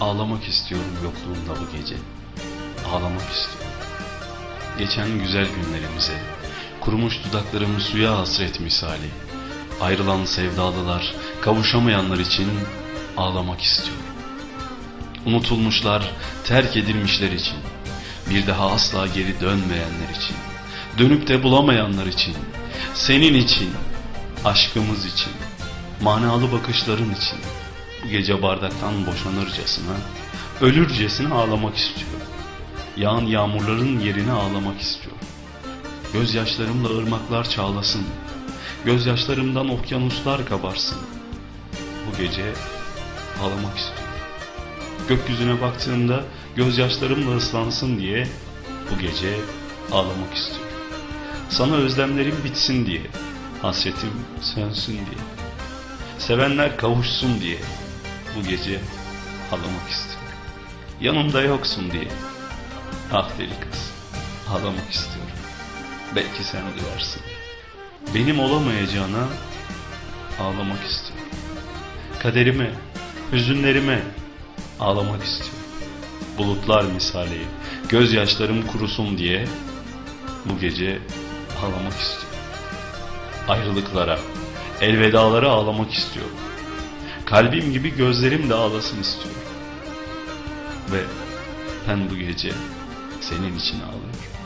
Ağlamak istiyorum yokluğunda bu gece. Ağlamak istiyorum. Geçen güzel günlerimize, kurumuş dudaklarım suya hasret misali. Ayrılan sevdalılar, kavuşamayanlar için ağlamak istiyorum. Unutulmuşlar, terk edilmişler için, bir daha asla geri dönmeyenler için, dönüp de bulamayanlar için, senin için, aşkımız için, manalı bakışların için, gece bardaktan boşanırcasına, ölürcesine ağlamak istiyorum. Yağan yağmurların yerine ağlamak istiyorum. Gözyaşlarımla ırmaklar çağlasın, gözyaşlarımdan okyanuslar kabarsın. Bu gece ağlamak istiyorum. Gökyüzüne baktığımda gözyaşlarımla ıslansın diye bu gece ağlamak istiyorum. Sana özlemlerim bitsin diye, hasretim sönsün diye. Sevenler kavuşsun diye bu gece ağlamak istiyorum. Yanımda yoksun diye. Ah deli kız, ağlamak istiyorum. Belki sen duyarsın. Benim olamayacağına ağlamak istiyorum. Kaderime, hüzünlerime ağlamak istiyorum. Bulutlar misali, gözyaşlarım kurusun diye bu gece ağlamak istiyorum. Ayrılıklara, elvedalara ağlamak istiyorum. Kalbim gibi gözlerim de ağlasın istiyorum. Ve ben bu gece senin için ağlıyorum.